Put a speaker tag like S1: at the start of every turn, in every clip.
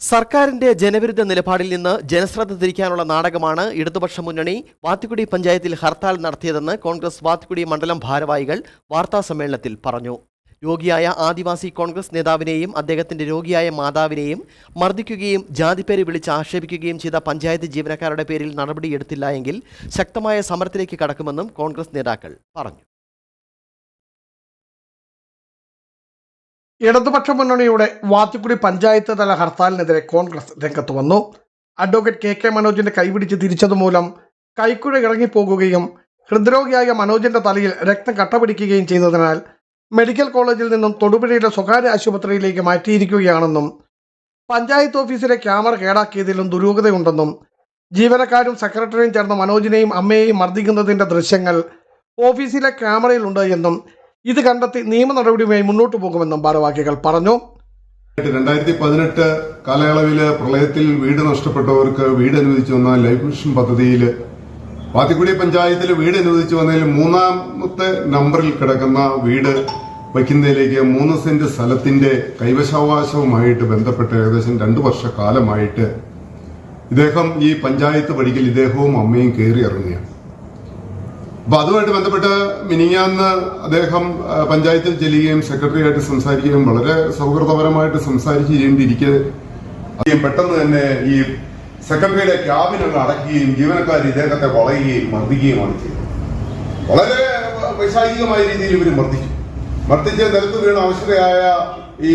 S1: സർക്കാരിന്റെ ജനവിരുദ്ധ നിലപാടിൽ നിന്ന് ജനശ്രദ്ധ തിരിക്കാനുള്ള നാടകമാണ് ഇടതുപക്ഷ മുന്നണി വാത്തിക്കുടി പഞ്ചായത്തിൽ ഹർത്താൽ നടത്തിയതെന്ന് കോൺഗ്രസ് വാത്തിക്കുടി മണ്ഡലം ഭാരവാഹികൾ വാർത്താസമ്മേളനത്തിൽ പറഞ്ഞു. രോഗിയായ ആദിവാസി കോൺഗ്രസ് നേതാവിനെയും അദ്ദേഹത്തിന്റെ രോഗിയായ മാതാവിനെയും മർദ്ദിക്കുകയും ജാതിപ്പേര് വിളിച്ച് ആക്ഷേപിക്കുകയും ചെയ്ത പഞ്ചായത്ത് ജീവനക്കാരുടെ പേരിൽ നടപടിയെടുത്തില്ല എങ്കിൽ ശക്തമായ സമരത്തിലേക്ക് കടക്കുമെന്നും കോൺഗ്രസ് നേതാക്കൾ പറഞ്ഞു.
S2: ഇടതുപക്ഷ മുന്നണിയുടെ വാത്തിക്കുടി പഞ്ചായത്ത് തല ഹർത്താലിനെതിരെ കോൺഗ്രസ് രംഗത്ത് വന്നു. അഡ്വക്കേറ്റ് കെ കെ മനോജിന്റെ കൈപിടിച്ച് തിരിച്ചതുമൂലം കൈക്കുഴ ഇറങ്ങിപ്പോകുകയും ഹൃദ്രോഗിയായ മനോജിന്റെ തലയിൽ രക്തം കട്ടപിടിക്കുകയും ചെയ്തതിനാൽ മെഡിക്കൽ കോളേജിൽ നിന്നും തൊടുപുഴയിലെ സ്വകാര്യ ആശുപത്രിയിലേക്ക് മാറ്റിയിരിക്കുകയാണെന്നും പഞ്ചായത്ത് ഓഫീസിലെ ക്യാമറ കേടാക്കിയതിലും ദുരൂഹതയുണ്ടെന്നും ജീവനക്കാരും സെക്രട്ടറിയും ചേർന്ന് മനോജിനെയും അമ്മയെയും മർദ്ദിക്കുന്നതിന്റെ ദൃശ്യങ്ങൾ ഓഫീസിലെ ക്യാമറയിലുണ്ട് എന്നും ഇത് കണ്ടെത്തി നിയമ നടപടിയുമായി മുന്നോട്ടു പോകുമെന്നും ഭാരവാഹികൾ പറഞ്ഞു.
S3: രണ്ടായിരത്തി പതിനെട്ട് കാലയളവിൽ പ്രളയത്തിൽ വീട് നഷ്ടപ്പെട്ടവർക്ക് വീട് അനുവദിച്ചു വന്ന ലൈഫ് മിഷൻ പദ്ധതിയിൽ വാത്തിക്കുടി പഞ്ചായത്തിൽ വീട് അനുവദിച്ചു വന്നതിൽ മൂന്നാമത്തെ നമ്പറിൽ കിടക്കുന്ന വീട് വയ്ക്കുന്നതിലേക്ക് മൂന്ന് സെന്റ് സ്ഥലത്തിന്റെ കൈവശാവകാശവുമായിട്ട് ബന്ധപ്പെട്ട് ഏകദേശം രണ്ടു വർഷക്കാലമായിട്ട് ഇദ്ദേഹം ഈ പഞ്ചായത്ത് പടിക്കൽ ഇദ്ദേഹവും അമ്മയും കയറി ഇറങ്ങുകയാണ്. അപ്പൊ അതുമായിട്ട് ബന്ധപ്പെട്ട് മിനിങ്ങാന്ന് അദ്ദേഹം പഞ്ചായത്തിൽ ചെല്ലുകയും സെക്രട്ടറി ആയിട്ട് സംസാരിക്കുകയും വളരെ സൗഹൃദപരമായിട്ട് സംസാരിച്ച് സംസാരിച്ചിരിക്കെ പെട്ടെന്ന് തന്നെ ഈ സെക്രട്ടറിയുടെ ക്യാബിനുകൾ അടയ്ക്കുകയും ജീവനക്കാർ ഇദ്ദേഹത്തെ വളയുകയും മർദ്ദിക്കുകയുമാണ് ചെയ്തത്. വളരെ വൈശാഖികമായ രീതിയിൽ ഇവർ മർദ്ദിച്ചു. മർദ്ദിച്ച് നിലത്ത് വീണ അവശതയായ ഈ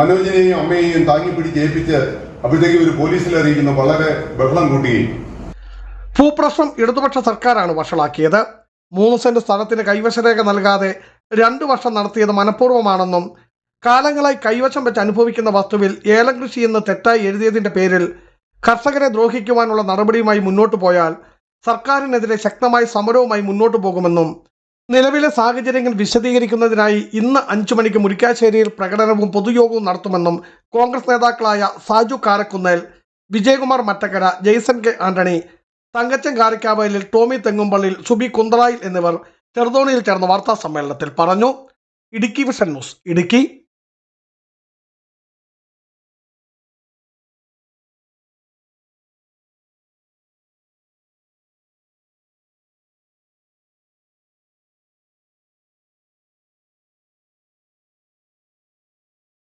S3: മനോജിനെയും അമ്മയെയും താങ്ങി പിടിച്ച് ഏൽപ്പിച്ച് അപ്പോഴത്തേക്കും ഇവർ പോലീസിൽ അറിയിക്കുന്ന വളരെ ബഹളം കൂട്ടുകയും.
S2: ഭൂപ്രശ്നം ഇടതുപക്ഷ സർക്കാരാണ് വഷളാക്കിയത്. മൂന്ന് സെന്റ് സ്ഥലത്തിന് കൈവശരേഖ നൽകാതെ രണ്ടു വർഷം നടത്തിയത് മനഃപൂർവമാണെന്നും കാലങ്ങളായി കൈവശം വെച്ച് അനുഭവിക്കുന്ന വസ്തുവിൽ ഏലം കൃഷി എന്ന് തെറ്റായി എഴുതിയതിന്റെ പേരിൽ കർഷകരെ ദ്രോഹിക്കുവാനുള്ള നടപടിയുമായി മുന്നോട്ടു പോയാൽ സർക്കാരിനെതിരെ ശക്തമായ സമരവുമായി മുന്നോട്ടു പോകുമെന്നും നിലവിലെ സാഹചര്യങ്ങൾ വിശദീകരിക്കുന്നതിനായി ഇന്ന് അഞ്ചു മണിക്ക് മുരിക്കാശ്ശേരിയിൽ പ്രകടനവും പൊതുയോഗവും നടത്തുമെന്നും കോൺഗ്രസ് നേതാക്കളായ സാജു കാരക്കുന്നേൽ വിജയകുമാർ മറ്റക്കര ജെയ്സൺ കെ ആന്റണി തങ്കച്ചൻ കാരക്കാവയിലിൽ ടോമി തെങ്ങുംപള്ളിയിൽ സുബി കുന്തറായിൽ എന്നിവർ ചെറുതോണിയിൽ ചേർന്ന വാർത്താ സമ്മേളനത്തിൽ പറഞ്ഞു. Idukki Vision News Idukki.